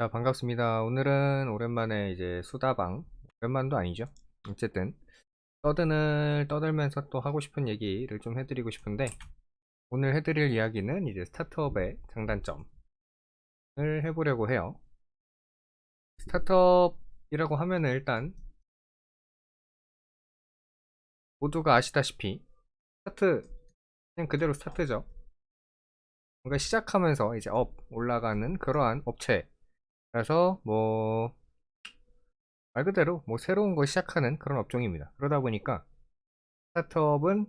자, 반갑습니다. 오늘은 오랜만에 이제 수다방, 오랜만도 아니죠. 어쨌든, 떠드는, 떠들면서 또 하고 싶은 얘기를 좀 해드리고 싶은데, 오늘 해드릴 이야기는 이제 스타트업의 장단점을 해보려고 해요. 스타트업이라고 하면은 일단, 모두가 아시다시피, 스타트, 그냥 그대로 스타트죠. 뭔가 시작하면서 이제 업, 올라가는 그러한 업체, 그래서 뭐 말 그대로 뭐 새로운 거 시작하는 그런 업종입니다. 그러다 보니까 스타트업은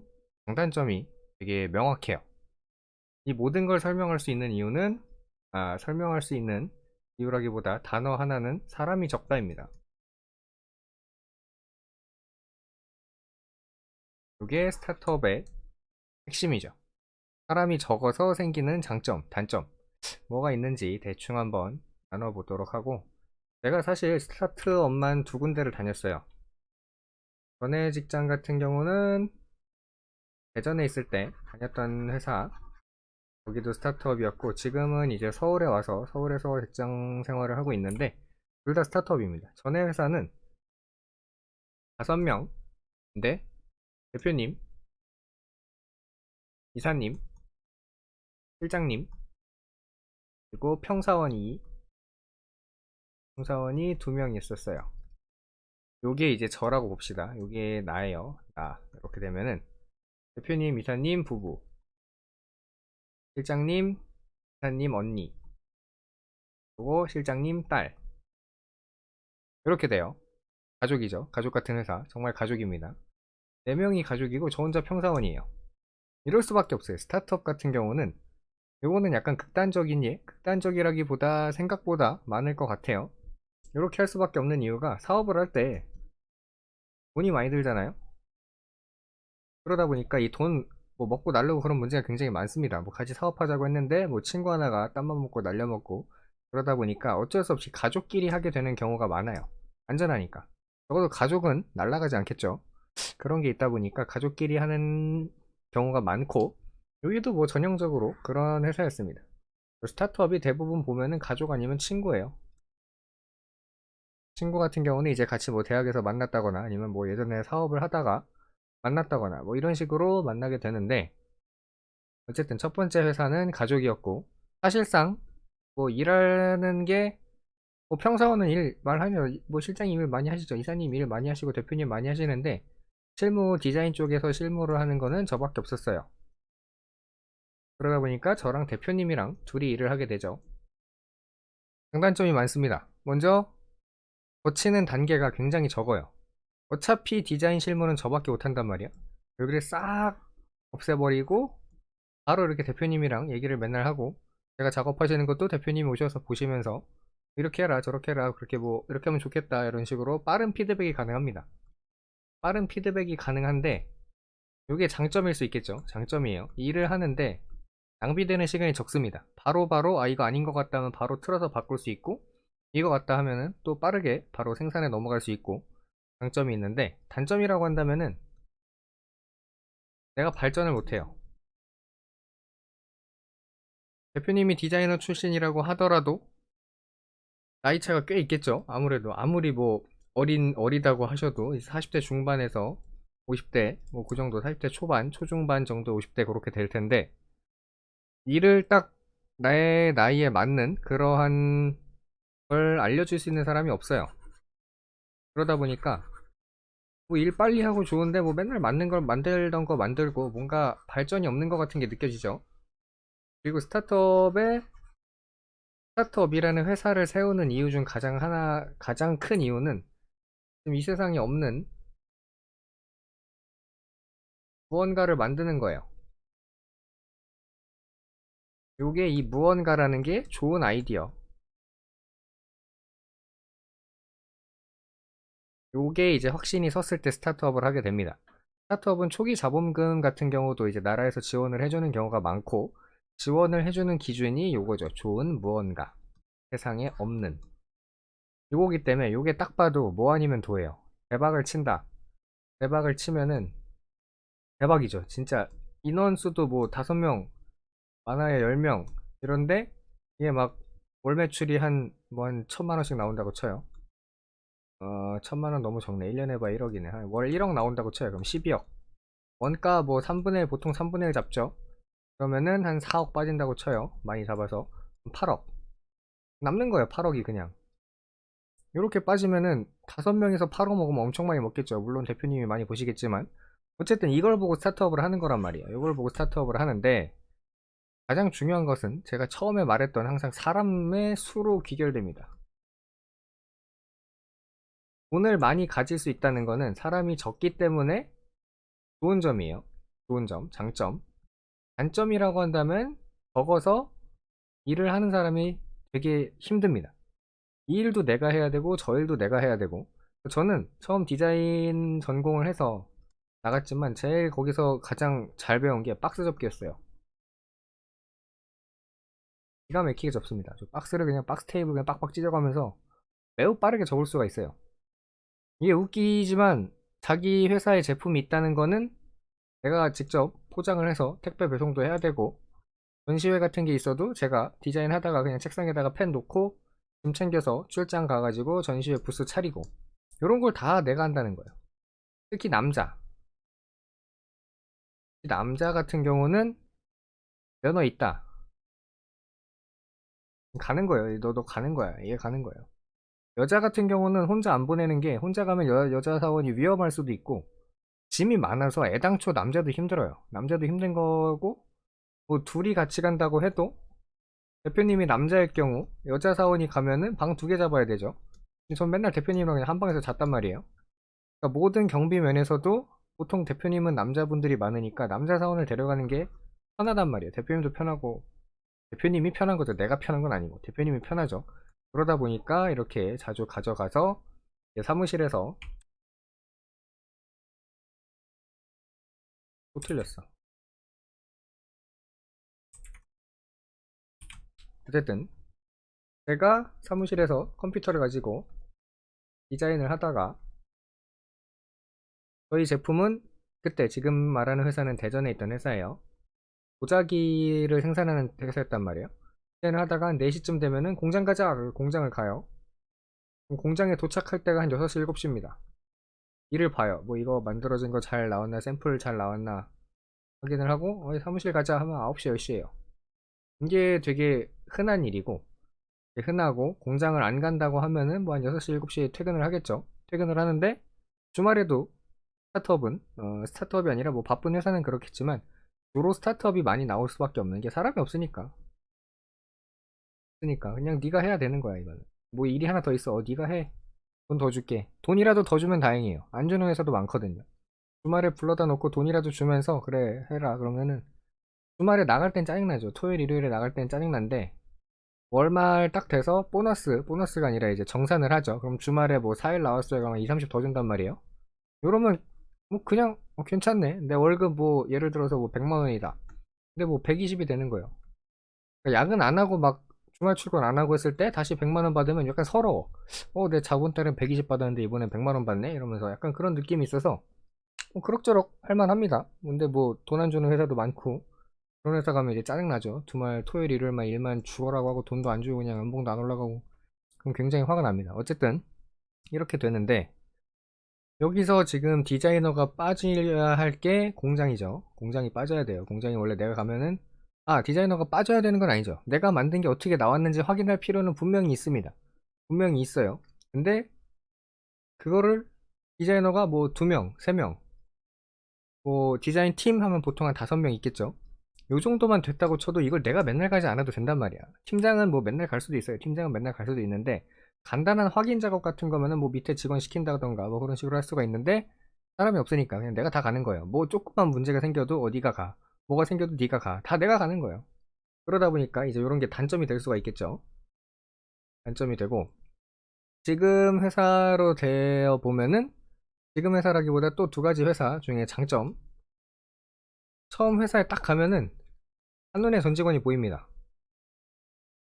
장단점이 되게 명확해요. 이 모든 걸 설명할 수 있는 이유는 아, 설명할 수 있는 이유라기보다 단어 하나는 사람이 적다입니다. 이게 스타트업의 핵심이죠. 사람이 적어서 생기는 장점, 단점 뭐가 있는지 대충 한번 나눠보도록 하고 제가 사실 스타트 업만 두 군데를 다녔어요. 전에 직장 같은 경우는 예전에 있을 때 다녔던 회사 거기도 스타트업이었고 지금은 이제 서울에 와서 서울에서 직장 생활을 하고 있는데 둘 다 스타트업입니다. 전에 회사는 다섯 명인데 대표님, 이사님, 실장님, 그리고 평사원이 평사원이 두 명 있었어요. 요게 이제 저라고 봅시다. 요게 나예요. 나. 이렇게 되면은 대표님, 이사님, 부부. 실장님, 이사님, 언니. 그리고 실장님, 딸. 이렇게 돼요. 가족이죠. 가족 같은 회사. 정말 가족입니다. 네 명이 가족이고 저 혼자 평사원이에요. 이럴 수밖에 없어요. 스타트업 같은 경우는 요거는 약간 극단적인 예? 극단적이라기보다 생각보다 많을 것 같아요. 이렇게 할 수밖에 없는 이유가 사업을 할 때 돈이 많이 들잖아요. 그러다 보니까 이 돈 뭐 먹고 날려고 그런 문제가 굉장히 많습니다. 뭐 같이 사업하자고 했는데 뭐 친구 하나가 땀만 먹고 날려먹고 그러다 보니까 어쩔 수 없이 가족끼리 하게 되는 경우가 많아요. 안전하니까. 적어도 가족은 날아가지 않겠죠. 그런 게 있다 보니까 가족끼리 하는 경우가 많고 여기도 뭐 전형적으로 그런 회사였습니다. 스타트업이 대부분 보면은 가족 아니면 친구예요. 친구 같은 경우는 이제 같이 뭐 대학에서 만났다거나 아니면 뭐 예전에 사업을 하다가 만났다거나 뭐 이런 식으로 만나게 되는데 어쨌든 첫 번째 회사는 가족이었고 사실상 뭐 일하는 게 뭐 평사원은 일 말하면 뭐 실장님 일 많이 하시죠. 이사님 일 많이 하시고 대표님 많이 하시는데 실무 디자인 쪽에서 실무를 하는 거는 저밖에 없었어요. 그러다 보니까 저랑 대표님이랑 둘이 일을 하게 되죠. 장단점이 많습니다. 먼저 거치는 단계가 굉장히 적어요. 어차피 디자인 실무는 저밖에 못한단 말이야. 여기를 싹 없애버리고 바로 이렇게 대표님이랑 얘기를 맨날 하고 제가 작업하시는 것도 대표님이 오셔서 보시면서 이렇게 해라 저렇게 해라 그렇게 뭐 이렇게 하면 좋겠다 이런 식으로 빠른 피드백이 가능합니다. 빠른 피드백이 가능한데 이게 장점일 수 있겠죠. 장점이에요. 일을 하는데 낭비되는 시간이 적습니다. 바로바로 바로 아 이거 아닌 것 같다면 바로 틀어서 바꿀 수 있고 이거 같다 하면은 또 빠르게 바로 생산에 넘어갈 수 있고 장점이 있는데 단점이라고 한다면은 내가 발전을 못해요. 대표님이 디자이너 출신이라고 하더라도 나이 차가 꽤 있겠죠. 아무래도 아무리 뭐 어린 어리다고 하셔도 40대 중반에서 50대 뭐 그 정도 40대 초반 초중반 정도 50대 그렇게 될 텐데 일을 딱 나의 나이에 맞는 그러한 걸 알려줄 수 있는 사람이 없어요. 그러다 보니까 뭐 일 빨리 하고 좋은데 뭐 맨날 맞는 걸 만들던 거 만들고 뭔가 발전이 없는 것 같은 게 느껴지죠. 그리고 스타트업의 스타트업이라는 회사를 세우는 이유 중 가장 하나 가장 큰 이유는 지금 이 세상에 없는 무언가를 만드는 거예요. 요게 이 무언가라는 게 좋은 아이디어 요게 이제 확신이 섰을 때 스타트업을 하게 됩니다. 스타트업은 초기 자본금 같은 경우도 이제 나라에서 지원을 해주는 경우가 많고 지원을 해주는 기준이 요거죠. 좋은 무언가. 세상에 없는. 요거기 때문에 요게 딱 봐도 뭐 아니면 도예요. 대박을 친다. 대박을 치면은 대박이죠. 진짜 인원수도 뭐 다섯 명 많아야 열 명 이런데 이게 막 월 매출이 한, 뭐한 천만 원씩 나온다고 쳐요. 어, 천만 원 너무 적네. 1년에 봐 1억이네. 한월 1억 나온다고 쳐요. 그럼 12억. 원가 뭐 3분의 1, 보통 3분의 1 잡죠. 그러면은 한 4억 빠진다고 쳐요. 많이 잡아서. 8억. 남는 거예요. 8억이 그냥. 이렇게 빠지면은 5명에서 8억 먹으면 엄청 많이 먹겠죠. 물론 대표님이 많이 보시겠지만. 어쨌든 이걸 보고 스타트업을 하는 거란 말이에요. 이걸 보고 스타트업을 하는데 가장 중요한 것은 제가 처음에 말했던 항상 사람의 수로 귀결됩니다. 돈을 많이 가질 수 있다는 거는 사람이 적기 때문에 좋은 점이에요. 좋은 점, 장점. 단점이라고 한다면 적어서 일을 하는 사람이 되게 힘듭니다. 이 일도 내가 해야 되고 저 일도 내가 해야 되고 저는 처음 디자인 전공을 해서 나갔지만 제일 거기서 가장 잘 배운 게 박스 접기였어요. 기가 막히게 접습니다. 저 박스를 그냥 박스 테이블 그냥 빡빡 찢어가면서 매우 빠르게 접을 수가 있어요. 이게 웃기지만 자기 회사에 제품이 있다는 거는 내가 직접 포장을 해서 택배 배송도 해야 되고 전시회 같은 게 있어도 제가 디자인 하다가 그냥 책상에다가 펜 놓고 짐 챙겨서 출장 가가지고 전시회 부스 차리고 이런 걸 다 내가 한다는 거예요. 특히 남자. 남자 같은 경우는 면허 있다. 가는 거예요. 너도 가는 거야. 얘 가는 거예요. 여자 같은 경우는 혼자 안 보내는 게 혼자 가면 여, 여자 사원이 위험할 수도 있고 짐이 많아서 애당초 남자도 힘들어요. 남자도 힘든 거고 뭐 둘이 같이 간다고 해도 대표님이 남자일 경우 여자 사원이 가면은 방 두 개 잡아야 되죠. 전 맨날 대표님이랑 그냥 한 방에서 잤단 말이에요. 그러니까 모든 경비 면에서도 보통 대표님은 남자분들이 많으니까 남자 사원을 데려가는 게 편하단 말이에요. 대표님도 편하고 대표님이 편한 거죠. 내가 편한 건 아니고 대표님이 편하죠. 그러다 보니까 이렇게 자주 가져가서 사무실에서 또 틀렸어. 어쨌든 제가 사무실에서 컴퓨터를 가지고 디자인을 하다가 저희 제품은 그때 지금 말하는 회사는 대전에 있던 회사예요. 도자기를 생산하는 회사였단 말이에요. 디자인을 하다가 한 4시쯤 되면은 공장 가자! 공장을 가요. 공장에 도착할 때가 한 6시, 7시입니다. 일을 봐요. 뭐 이거 만들어진 거 잘 나왔나, 샘플 잘 나왔나 확인을 하고 어, 사무실 가자 하면 9시, 10시에요. 이게 되게 흔한 일이고 흔하고 공장을 안 간다고 하면은 뭐 한 6시, 7시에 퇴근을 하겠죠. 퇴근을 하는데 주말에도 스타트업은 어, 스타트업이 아니라 뭐 바쁜 회사는 그렇겠지만 주로 스타트업이 많이 나올 수밖에 없는 게 사람이 없으니까. 없으니까 그냥 네가 해야 되는 거야 이거는. 뭐 일이 하나 더 있어. 어, 네가 해. 돈 더 줄게. 돈이라도 더 주면 다행이에요. 안 주는 회사도 많거든요. 주말에 불러다 놓고 돈이라도 주면서 그래 해라 그러면은 주말에 나갈 땐 짜증나죠. 토요일, 일요일에 나갈 땐 짜증난데 월말 딱 돼서 보너스, 보너스가 아니라 이제 정산을 하죠. 그럼 주말에 뭐 4일 나왔어요. 그러면 2, 30 더 준단 말이에요. 이러면 뭐 그냥 어, 괜찮네. 내 월급 뭐 예를 들어서 뭐 100만 원이다. 근데 뭐 120이 되는 거예요. 그러니까 야근 안 하고 막 주말 출근 안 하고 했을 때 다시 100만 원 받으면 약간 서러워. 어, 내 자본 달은 120 받았는데 이번엔 100만 원 받네? 이러면서 약간 그런 느낌이 있어서 뭐 그럭저럭 할만합니다. 근데 뭐 돈 안 주는 회사도 많고 그런 회사 가면 이제 짜증나죠. 주말 토요일 일요일만 일만 죽어라고 하고 돈도 안 주고 그냥 연봉도 안 올라가고 그럼 굉장히 화가 납니다. 어쨌든 이렇게 되는데 여기서 지금 디자이너가 빠져야 할 게 공장이죠. 공장이 빠져야 돼요. 공장이 원래 내가 가면은 아 디자이너가 빠져야 되는 건 아니죠. 내가 만든 게 어떻게 나왔는지 확인할 필요는 분명히 있습니다. 분명히 있어요. 근데 그거를 디자이너가 뭐 두 명, 세 명, 뭐 디자인 팀 하면 보통 한 다섯 명 있겠죠. 요 정도만 됐다고 쳐도 이걸 내가 맨날 가지 않아도 된단 말이야. 팀장은 뭐 맨날 갈 수도 있어요. 팀장은 맨날 갈 수도 있는데 간단한 확인 작업 같은 거면은 뭐 밑에 직원 시킨다던가 뭐 그런 식으로 할 수가 있는데 사람이 없으니까 그냥 내가 다 가는 거예요. 뭐 조금만 문제가 생겨도 어디가 가. 뭐가 생겨도 네가 가. 다 내가 가는 거예요. 그러다 보니까 이제 이런 게 단점이 될 수가 있겠죠. 단점이 되고 지금 회사로 되어 보면은 지금 회사라기보다 또 두 가지 회사 중에 장점 처음 회사에 딱 가면은 한눈에 전 직원이 보입니다.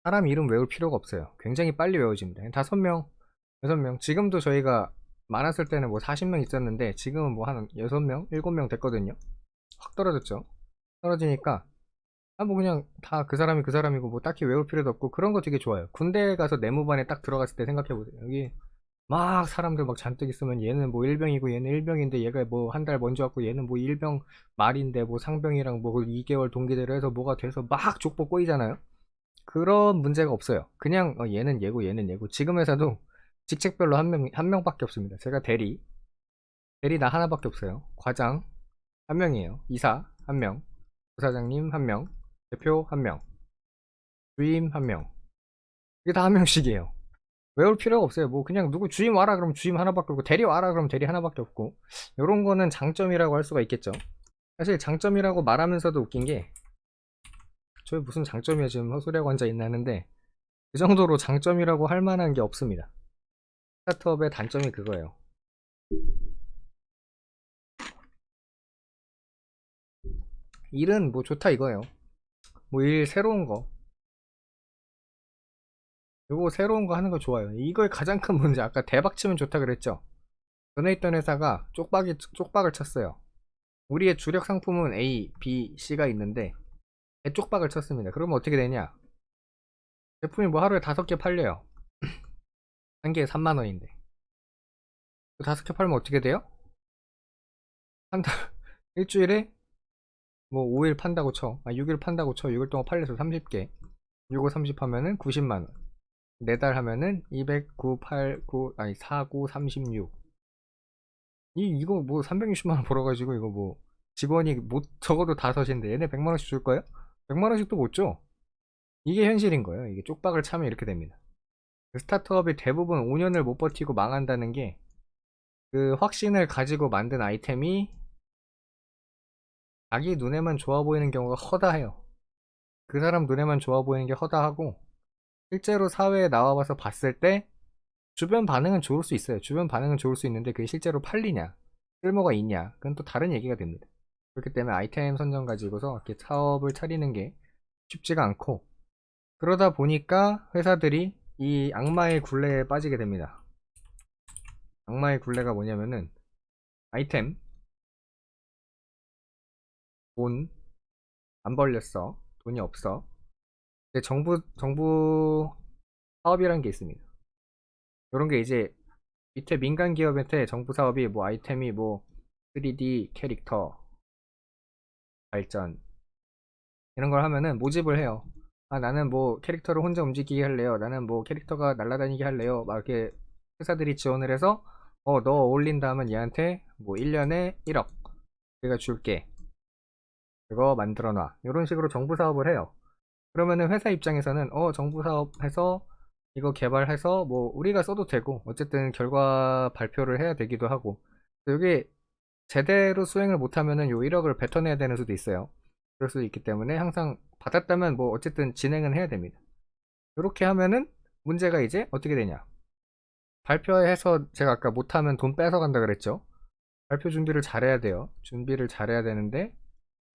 사람 이름 외울 필요가 없어요. 굉장히 빨리 외워집니다. 다섯 명, 여섯 명. 지금도 저희가 많았을 때는 뭐 40명 있었는데 지금은 뭐 한 여섯 명, 일곱 명 됐거든요. 확 떨어졌죠. 떨어지니까 아, 뭐 그냥 다 그 사람이 그 사람이고 뭐 딱히 외울 필요도 없고 그런 거 되게 좋아요. 군대 가서 내무반에 딱 들어갔을 때 생각해보세요. 여기 막 사람들 막 잔뜩 있으면 얘는 뭐 일병이고 얘는 일병인데 얘가 뭐 한 달 먼저 왔고 얘는 뭐 일병 말인데 뭐 상병이랑 뭐 2개월 동기대로 해서 뭐가 돼서 막 족보 꼬이잖아요. 그런 문제가 없어요. 그냥 어, 얘는 얘고 얘는 얘고 지금 회사도 직책별로 한 명, 한 명밖에 없습니다. 제가 대리, 대리 나 하나밖에 없어요. 과장 한 명이에요. 이사 한 명, 부사장님 한 명, 대표 한 명, 주임 한 명. 이게 다 한 명씩이에요. 외울 필요가 없어요. 뭐 그냥 누구 주임 와라 그러면 주임 하나밖에 없고 대리 와라 그러면 대리 하나밖에 없고 이런 거는 장점이라고 할 수가 있겠죠. 사실 장점이라고 말하면서도 웃긴 게 저희 무슨 장점이야 지금 헛소리하고 앉아 있나 하는데 그 정도로 장점이라고 할 만한 게 없습니다. 스타트업의 단점이 그거예요. 일은 뭐 좋다 이거예요. 뭐 일 새로운 거. 요거 새로운 거 하는 거 좋아요. 이거의 가장 큰 문제 아까 대박 치면 좋다 그랬죠. 전에 있던 회사가 쪽박이 쪽박을 쳤어요. 우리의 주력 상품은 A, B, C가 있는데 대쪽박을 쳤습니다. 그러면 어떻게 되냐? 제품이 뭐 하루에 다섯 개 팔려요. 한 개에 3만 원인데. 그 다섯 개 팔면 어떻게 돼요? 한 달, 일주일에 뭐 5일 판다고 쳐. 아, 6일 판다고 쳐. 6일 동안 팔려서 30개. 6, 5, 30 하면은 90만 원. 4달 하면은 209, 8, 9, 아니 4, 9, 36. 이, 이거 뭐 360만 원 벌어가지고 이거 뭐 직원이 못, 적어도 다섯인데 얘네 100만 원씩 줄 거예요? 100만 원씩도 못 줘. 이게 현실인 거예요. 이게 쪽박을 차면 이렇게 됩니다. 그 스타트업이 대부분 5년을 못 버티고 망한다는 게 그 확신을 가지고 만든 아이템이 자기 눈에만 좋아 보이는 경우가 허다해요. 그 사람 눈에만 좋아 보이는 게 허다하고 실제로 사회에 나와봐서 봤을 때 주변 반응은 좋을 수 있어요. 주변 반응은 좋을 수 있는데 그게 실제로 팔리냐 쓸모가 있냐 그건 또 다른 얘기가 됩니다. 그렇기 때문에 아이템 선정 가지고서 이렇게 사업을 차리는 게 쉽지가 않고 그러다 보니까 회사들이 이 악마의 굴레에 빠지게 됩니다. 악마의 굴레가 뭐냐면은 아이템 돈 안 벌렸어 돈이 없어 근데 정부 정부 사업이라는 게 있습니다. 이런 게 이제 밑에 민간 기업한테 정부 사업이 뭐 아이템이 뭐 3D 캐릭터 발전 이런 걸 하면은 모집을 해요. 아 나는 뭐 캐릭터를 혼자 움직이게 할래요. 나는 뭐 캐릭터가 날아다니게 할래요. 막 이렇게 회사들이 지원을 해서 어 너 어울린다 하면 얘한테 뭐 1년에 1억 내가 줄게. 그거 만들어 놔. 이런 식으로 정부 사업을 해요. 그러면은 회사 입장에서는 어 정부 사업해서 이거 개발해서 뭐 우리가 써도 되고 어쨌든 결과 발표를 해야 되기도 하고 여기 제대로 수행을 못하면은 요 1억을 뱉어내야 되는 수도 있어요. 그럴 수도 있기 때문에 항상 받았다면 뭐 어쨌든 진행은 해야 됩니다. 이렇게 하면은 문제가 이제 어떻게 되냐? 발표해서 제가 아까 못하면 돈 뺏어간다 그랬죠? 발표 준비를 잘해야 돼요. 준비를 잘해야 되는데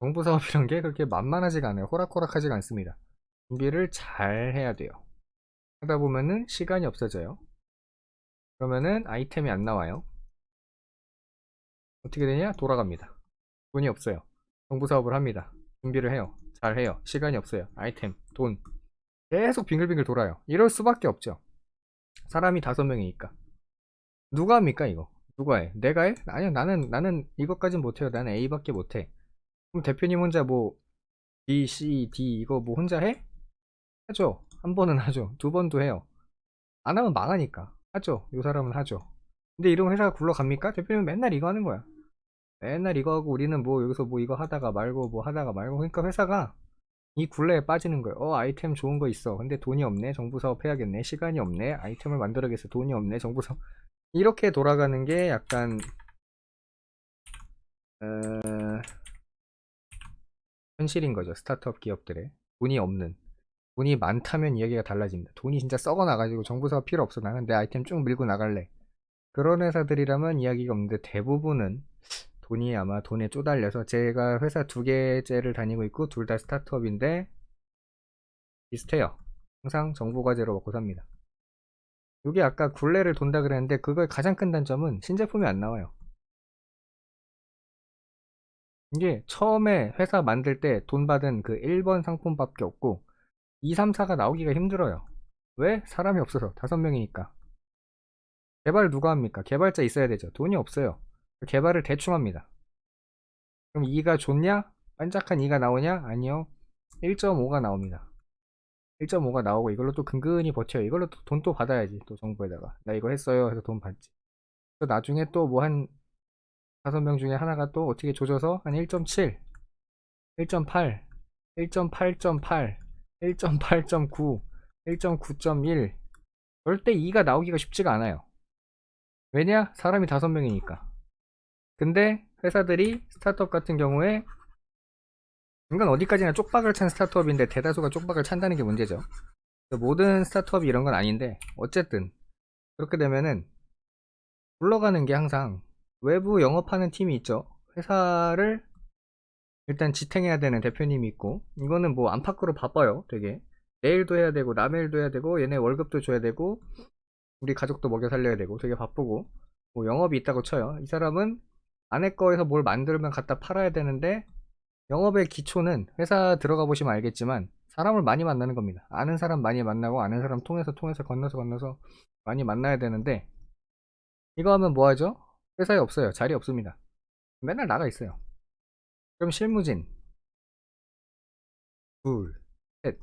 정부 사업이란 게 그렇게 만만하지가 않아요. 호락호락하지가 않습니다. 준비를 잘 해야 돼요. 하다 보면은 시간이 없어져요. 그러면은 아이템이 안 나와요. 어떻게 되냐? 돌아갑니다. 돈이 없어요. 정부 사업을 합니다. 준비를 해요. 잘 해요. 시간이 없어요. 아이템, 돈. 계속 빙글빙글 돌아요. 이럴 수밖에 없죠. 사람이 다섯 명이니까. 누가 합니까, 이거? 누가 해? 내가 해? 아니요, 나는, 나는 이것까진 못해요. 나는 A밖에 못해. 그럼 대표님 혼자 뭐, B, C, D 이거 뭐 혼자 해? 하죠. 한 번은 하죠. 두 번도 해요. 안 하면 망하니까. 하죠. 요 사람은 하죠. 근데 이런 회사가 굴러갑니까? 대표님은 맨날 이거 하는 거야. 맨날 이거 하고 우리는 뭐 여기서 뭐 이거 하다가 말고 뭐 하다가 말고 그러니까 회사가 이 굴레에 빠지는 거예요. 어 아이템 좋은 거 있어. 근데 돈이 없네. 정부 사업 해야겠네. 시간이 없네. 아이템을 만들어야겠어. 돈이 없네. 정부 사업 이렇게 돌아가는 게 약간 어... 현실인 거죠. 스타트업 기업들의 돈이 없는 돈이 많다면 이야기가 달라집니다. 돈이 진짜 썩어 나가지고 정부 사업 필요 없어. 나는 내 아이템 쭉 밀고 나갈래. 그런 회사들이라면 이야기가 없는데 대부분은 돈이 아마 돈에 쪼달려서 제가 회사 두 개째를 다니고 있고 둘 다 스타트업인데 비슷해요. 항상 정부 과제로 먹고 삽니다. 이게 아까 굴레를 돈다 그랬는데 그거의 가장 큰 단점은 신제품이 안 나와요. 이게 처음에 회사 만들 때 돈 받은 그 1번 상품밖에 없고 2, 3, 4가 나오기가 힘들어요. 왜? 사람이 없어서 다섯 명이니까. 개발 누가 합니까? 개발자 있어야 되죠. 돈이 없어요. 개발을 대충 합니다. 그럼 2가 좋냐? 반짝한 2가 나오냐? 아니요. 1.5가 나옵니다. 1.5가 나오고 이걸로 또 근근히 버텨요. 이걸로 또 돈 또 받아야지. 또 정부에다가. 나 이거 했어요. 해서 돈 받지. 또 나중에 또 뭐 한 다섯 명 중에 하나가 또 어떻게 조져서 한 1.7, 1.8, 1.8.8, 1.8.9, 1.9.1 절대 2가 나오기가 쉽지가 않아요. 왜냐? 사람이 다섯 명이니까. 근데 회사들이 스타트업 같은 경우에 이건 어디까지나 쪽박을 찬 스타트업인데 대다수가 쪽박을 찬다는 게 문제죠. 모든 스타트업이 이런 건 아닌데 어쨌든 그렇게 되면은 굴러가는 게 항상 외부 영업하는 팀이 있죠. 회사를 일단 지탱해야 되는 대표님이 있고 이거는 뭐 안팎으로 바빠요. 되게 내일도 해야 되고 남일도 해야 되고 얘네 월급도 줘야 되고 우리 가족도 먹여 살려야 되고 되게 바쁘고 뭐 영업이 있다고 쳐요. 이 사람은 안에 거에서 뭘 만들면 갖다 팔아야 되는데 영업의 기초는 회사 들어가 보시면 알겠지만 사람을 많이 만나는 겁니다. 아는 사람 많이 만나고 아는 사람 통해서 통해서 건너서 건너서 많이 만나야 되는데 이거 하면 뭐 하죠? 회사에 없어요. 자리 없습니다. 맨날 나가 있어요. 그럼 실무진 둘, 셋,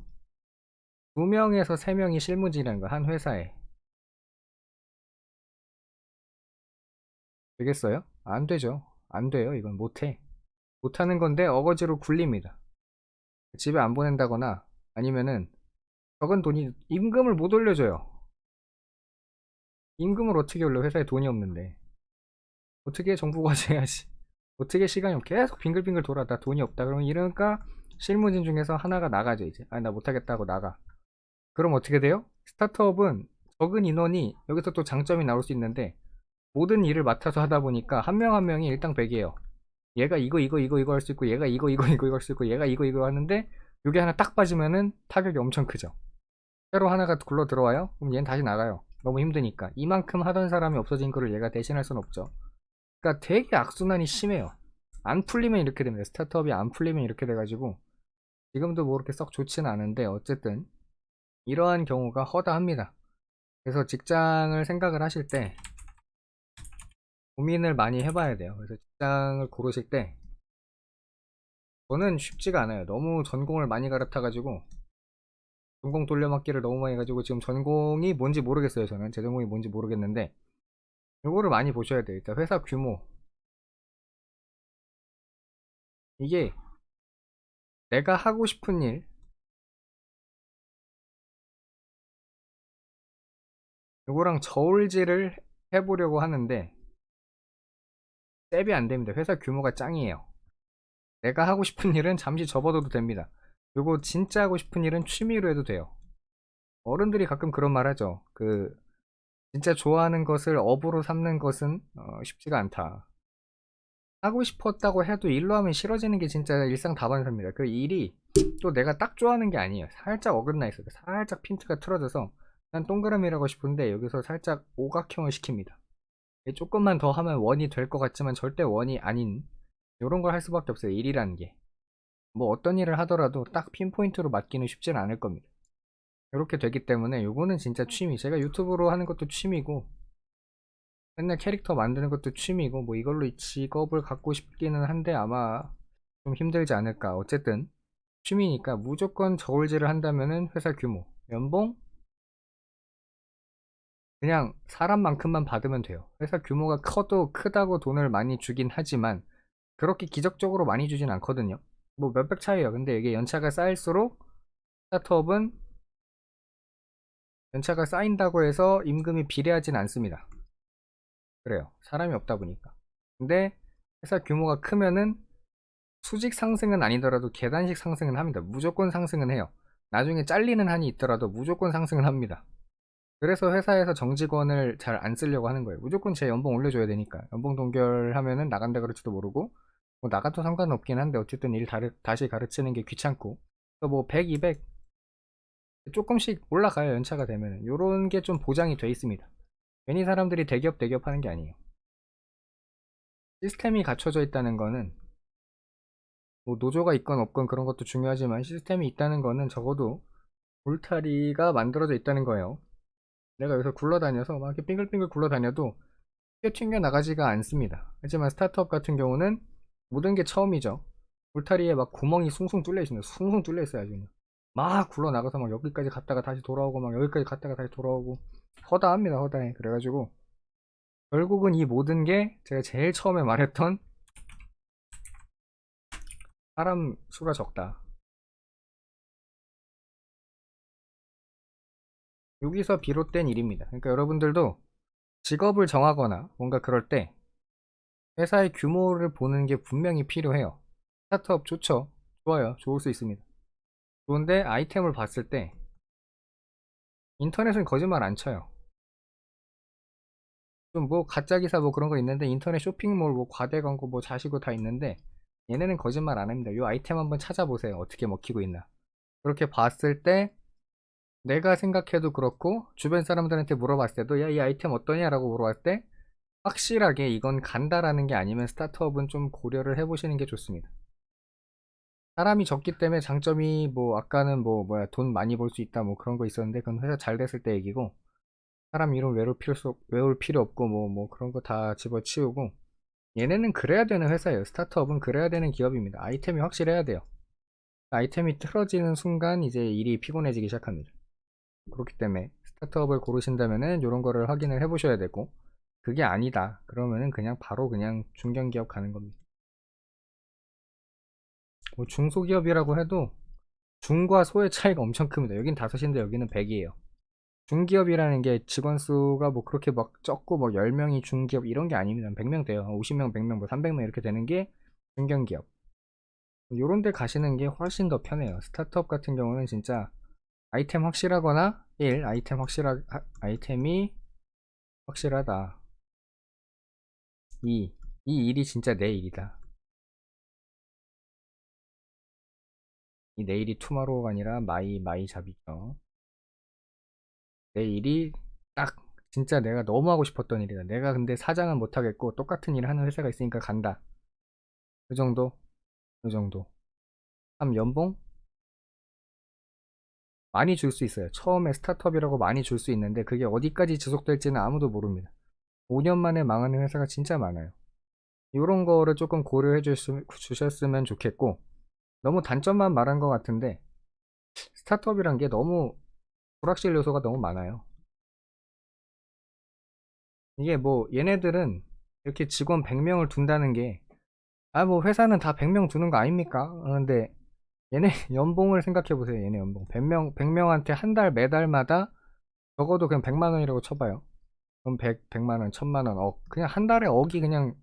두 명에서 세 명이 실무진이라는 거 한 회사에 되겠어요? 안 되죠. 안 돼요. 이건 못해. 못하는 건데 어거지로 굴립니다. 집에 안 보낸다거나 아니면은 적은 돈이 임금을 못 올려줘요. 임금을 어떻게 올려? 회사에 돈이 없는데. 어떻게 정부가 해야지. 어떻게 시간이 없 계속 빙글빙글 돌아. 나 돈이 없다. 그러면 이러니까 실무진 중에서 하나가 나가죠, 이제. 아, 나 못하겠다고 나가. 그럼 어떻게 돼요? 스타트업은 적은 인원이 여기서 또 장점이 나올 수 있는데 모든 일을 맡아서 하다 보니까 한 명한 명이 일당백이에요. 얘가 이거 이거 이거 이거 할 수 있고 얘가 이거 이거 이거 할 수 있고 얘가 이거 이거 하는데 이게 하나 딱 빠지면은 타격이 엄청 크죠. 새로 하나가 굴러 들어와요? 그럼 얘는 다시 나가요. 너무 힘드니까. 이만큼 하던 사람이 없어진 거를 얘가 대신할 순 없죠. 그러니까 되게 악순환이 심해요. 안 풀리면 이렇게 됩니다. 스타트업이 안 풀리면 이렇게 돼가지고 지금도 뭐 그렇게 썩 좋지는 않은데 어쨌든 이러한 경우가 허다합니다. 그래서 직장을 생각을 하실 때 고민을 많이 해봐야 돼요. 그래서 직장을 고르실 때 저는 쉽지가 않아요. 너무 전공을 많이 갈아타가지고 전공 돌려막기를 너무 많이 해가지고 지금 전공이 뭔지 모르겠어요. 저는 제 전공이 뭔지 모르겠는데 요거를 많이 보셔야 돼요. 일단 회사 규모 이게 내가 하고 싶은 일 요거랑 저울질을 해보려고 하는데 셉이 안 됩니다. 회사 규모가 짱이에요. 내가 하고 싶은 일은 잠시 접어둬도 됩니다. 그리고 진짜 하고 싶은 일은 취미로 해도 돼요. 어른들이 가끔 그런 말 하죠. 그, 진짜 좋아하는 것을 업으로 삼는 것은 어, 쉽지가 않다. 하고 싶었다고 해도 일로 하면 싫어지는 게 진짜 일상 다반사입니다. 그 일이 또 내가 딱 좋아하는 게 아니에요. 살짝 어긋나 있어요. 살짝 핀트가 틀어져서 난 동그라미라고 싶은데 여기서 살짝 오각형을 시킵니다. 조금만 더 하면 원이 될 것 같지만 절대 원이 아닌 이런 걸 할 수밖에 없어요. 일이라는 게. 뭐 어떤 일을 하더라도 딱 핀포인트로 맞기는 쉽지는 않을 겁니다. 이렇게 되기 때문에 요거는 진짜 취미. 제가 유튜브로 하는 것도 취미고 맨날 캐릭터 만드는 것도 취미고 뭐 이걸로 직업을 갖고 싶기는 한데 아마 좀 힘들지 않을까. 어쨌든 취미니까 무조건 저울질을 한다면은 회사 규모, 연봉 그냥 사람만큼만 받으면 돼요. 회사 규모가 커도 크다고 돈을 많이 주긴 하지만 그렇게 기적적으로 많이 주진 않거든요. 뭐 몇백 차이에요. 근데 이게 연차가 쌓일수록 스타트업은 연차가 쌓인다고 해서 임금이 비례하진 않습니다. 그래요. 사람이 없다 보니까. 근데 회사 규모가 크면은 수직 상승은 아니더라도 계단식 상승은 합니다. 무조건 상승은 해요. 나중에 잘리는 한이 있더라도 무조건 상승은 합니다. 그래서 회사에서 정직원을 잘 안 쓰려고 하는 거예요. 무조건 제 연봉 올려줘야 되니까. 연봉 동결하면은 나간다 그럴지도 모르고, 뭐 나가도 상관없긴 한데, 어쨌든 일 다시 가르치는 게 귀찮고, 또뭐 100, 200, 조금씩 올라가요, 연차가 되면은. 요런 게 좀 보장이 돼 있습니다. 괜히 사람들이 대기업, 대기업 하는 게 아니에요. 시스템이 갖춰져 있다는 거는, 뭐 노조가 있건 없건 그런 것도 중요하지만 시스템이 있다는 거는 적어도 울타리가 만들어져 있다는 거예요. 내가 여기서 굴러다녀서 막 이렇게 빙글빙글 굴러다녀도 꽤 튕겨 나가지가 않습니다. 하지만 스타트업 같은 경우는 모든 게 처음이죠. 울타리에 막 구멍이 숭숭 뚫려 있습니다. 숭숭 뚫려 그냥. 막 굴러 나가서 막 여기까지 갔다가 다시 돌아오고 막 여기까지 갔다가 다시 돌아오고 허다합니다, 허다해. 그래가지고 결국은 이 모든 게 제가 제일 처음에 말했던 사람 수가 적다. 여기서 비롯된 일입니다. 그러니까 여러분들도 직업을 정하거나 뭔가 그럴 때 회사의 규모를 보는 게 분명히 필요해요. 스타트업 좋죠? 좋아요. 좋을 수 있습니다. 좋은데 아이템을 봤을 때 인터넷은 거짓말 안 쳐요. 좀 뭐 가짜 기사 뭐 그런 거 있는데 인터넷 쇼핑몰 뭐 과대 광고 뭐 자시고 다 있는데 얘네는 거짓말 안 합니다. 이 아이템 한번 찾아보세요. 어떻게 먹히고 있나. 그렇게 봤을 때 내가 생각해도 그렇고 주변 사람들한테 물어봤을 때도 야 이 아이템 어떠냐라고 물어봤을 때 확실하게 이건 간다라는 게 아니면 스타트업은 좀 고려를 해보시는 게 좋습니다. 사람이 적기 때문에 장점이 뭐 아까는 뭐 뭐야 돈 많이 벌 수 있다 뭐 그런 거 있었는데 그건 회사 잘 됐을 때 얘기고 사람 이름 외울 필요 없, 외울 필요 없고 뭐뭐 그런 거 다 집어치우고 얘네는 그래야 되는 회사예요. 스타트업은 그래야 되는 기업입니다. 아이템이 확실해야 돼요. 아이템이 틀어지는 순간 이제 일이 피곤해지기 시작합니다. 그렇기 때문에 스타트업을 고르신다면은 이런 거를 확인을 해 보셔야 되고 그게 아니다. 그러면은 그냥 바로 그냥 중견기업 가는 겁니다. 뭐 중소기업이라고 해도 중과 소의 차이가 엄청 큽니다. 여긴 다섯인데 여기는 100이에요. 중기업이라는 게 직원 수가 뭐 그렇게 막 적고 뭐 10명이 중기업 이런 게 아닙니다. 100명 돼요. 50명, 100명, 뭐 300명 이렇게 되는 게 중견기업. 요런 데 가시는 게 훨씬 더 편해요. 스타트업 같은 경우는 진짜 아이템 확실하거나 1. 아이템 확실하, 아, 아이템이 확실하다. 2. 이 일이 진짜 내 일이다. 이 내일이 투마로우가 아니라 마이 마이 잡이죠. 내 일이 딱 진짜 내가 너무 하고 싶었던 일이다. 내가 근데 사장은 못 하겠고 똑같은 일을 하는 회사가 있으니까 간다. 그 정도? 그 정도. 3. 연봉? 많이 줄 수 있어요. 처음에 스타트업이라고 많이 줄 수 있는데 그게 어디까지 지속될지는 아무도 모릅니다. 5년 만에 망하는 회사가 진짜 많아요. 이런 거를 조금 고려해 주셨으면 좋겠고 너무 단점만 말한 것 같은데 스타트업이란 게 너무 불확실 요소가 너무 많아요. 이게 뭐 얘네들은 이렇게 직원 100명을 둔다는 게 아 뭐 회사는 다 100명 두는 거 아닙니까? 그런데 얘네 연봉을 생각해 보세요. 얘네 연봉 100명 100명한테 한 달 매달마다 적어도 그냥 100만 원이라고 쳐봐요. 그럼 100 100만 원, 1000만 원, 억 그냥 한 달에 억이 그냥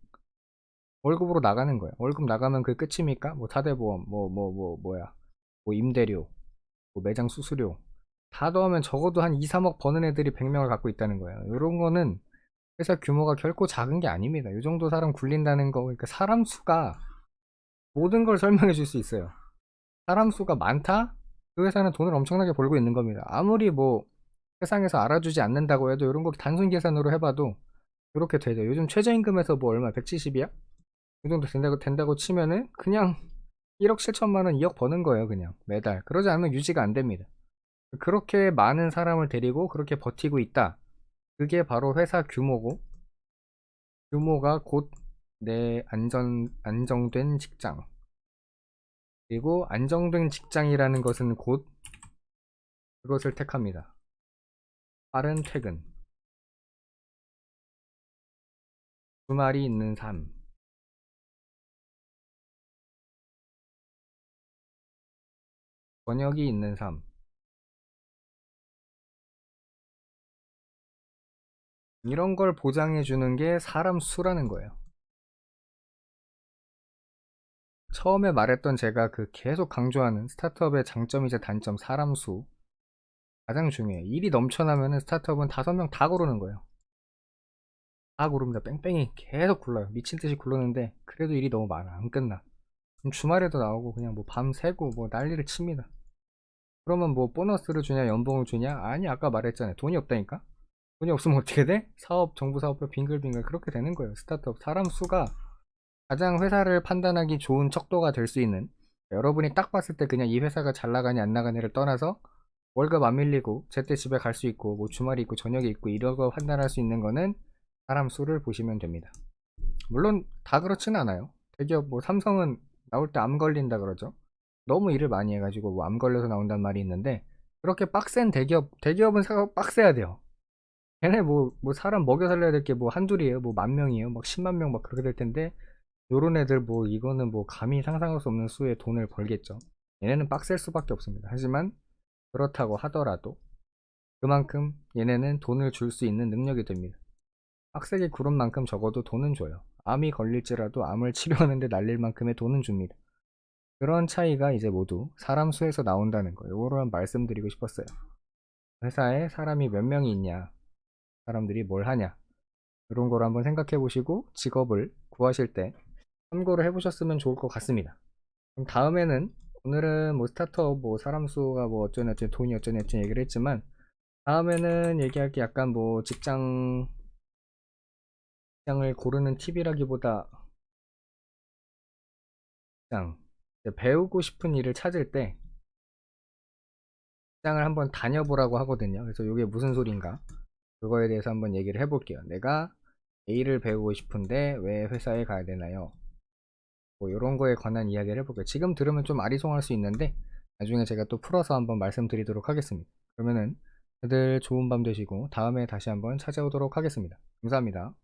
월급으로 나가는 거예요. 월급 나가면 그게 끝입니까? 뭐 사대보험, 뭐 뭐 뭐 뭐, 야 뭐 임대료, 뭐 매장 수수료 다 더하면 적어도 한 2, 3억 버는 애들이 100명을 갖고 있다는 거예요. 이런 거는 회사 규모가 결코 작은 게 아닙니다. 이 정도 사람 굴린다는 거, 그러니까 사람 수가 모든 걸 설명해 줄 수 있어요. 사람 수가 많다? 그 회사는 돈을 엄청나게 벌고 있는 겁니다. 아무리 뭐 세상에서 알아주지 않는다고 해도 이런 거 단순 계산으로 해봐도 이렇게 되죠. 요즘 최저임금에서 뭐 얼마? 170이야? 이 정도 된다고, 된다고 치면은 그냥 1억 7천만 원, 2억 버는 거예요. 그냥 매달. 그러지 않으면 유지가 안 됩니다. 그렇게 많은 사람을 데리고 그렇게 버티고 있다. 그게 바로 회사 규모고 규모가 곧 내 안전 안정된 직장. 그리고 안정된 직장이라는 것은 곧 그것을 택합니다. 빠른 퇴근. 주말이 있는 삶. 저녁이 있는 삶. 이런 걸 보장해 주는 게 사람 수라는 거예요. 처음에 말했던 제가 그 계속 강조하는 스타트업의 장점이자 단점 사람 수 가장 중요해요. 일이 넘쳐나면 스타트업은 다섯 명 다 고르는 거예요. 다 고릅니다. 뺑뺑이 계속 굴러요. 미친 듯이 굴르는데 그래도 일이 너무 많아. 안 끝나. 주말에도 나오고 그냥 뭐 밤 새고 뭐 난리를 칩니다. 그러면 뭐 보너스를 주냐 연봉을 주냐? 아니 아까 말했잖아요. 돈이 없다니까. 돈이 없으면 어떻게 돼? 사업 정부 사업표 빙글빙글 그렇게 되는 거예요. 스타트업 사람 수가 가장 회사를 판단하기 좋은 척도가 될 수 있는 여러분이 딱 봤을 때 그냥 이 회사가 잘 나가니 안 나가니를 떠나서 월급 안 밀리고 제때 집에 갈 수 있고 뭐 주말이 있고 저녁이 있고 이런 거 판단할 수 있는 거는 사람 수를 보시면 됩니다. 물론 다 그렇진 않아요. 대기업 뭐 삼성은 나올 때 암 걸린다 그러죠. 너무 일을 많이 해가지고 뭐 암 걸려서 나온단 말이 있는데 그렇게 빡센 대기업 대기업은 빡세야 돼요. 걔네 뭐, 뭐 사람 먹여 살려야 될 게 뭐 한 둘이에요. 뭐 만 명이에요. 막 10만 명 막 그렇게 될 텐데 요런 애들 뭐 이거는 뭐 감히 상상할 수 없는 수의 돈을 벌겠죠. 얘네는 빡셀 수밖에 없습니다. 하지만 그렇다고 하더라도 그만큼 얘네는 돈을 줄 수 있는 능력이 됩니다. 빡세게 구른 만큼 적어도 돈은 줘요. 암이 걸릴지라도 암을 치료하는데 날릴 만큼의 돈은 줍니다. 그런 차이가 이제 모두 사람 수에서 나온다는 거. 요거를 말씀드리고 싶었어요. 회사에 사람이 몇 명이 있냐, 사람들이 뭘 하냐, 이런 걸 한번 생각해 보시고 직업을 구하실 때 참고를 해보셨으면 좋을 것 같습니다. 그럼 다음에는 오늘은 뭐 스타트업 뭐 사람 수가 뭐 어쩌니 어쩌니 돈이 어쩌니 어쩌니 얘기를 했지만 다음에는 얘기할 게 약간 뭐 직장 직 장을 고르는 팁이라기보다 이제 배우고 싶은 일을 찾을 때 직장을 한번 다녀보라고 하거든요. 그래서 이게 무슨 소린가 그거에 대해서 한번 얘기를 해볼게요. 내가 A를 배우고 싶은데 왜 회사에 가야 되나요? 뭐 이런 거에 관한 이야기를 해볼게요. 지금 들으면 좀 아리송할 수 있는데 나중에 제가 또 풀어서 한번 말씀드리도록 하겠습니다. 그러면은 다들 좋은 밤 되시고 다음에 다시 한번 찾아오도록 하겠습니다. 감사합니다.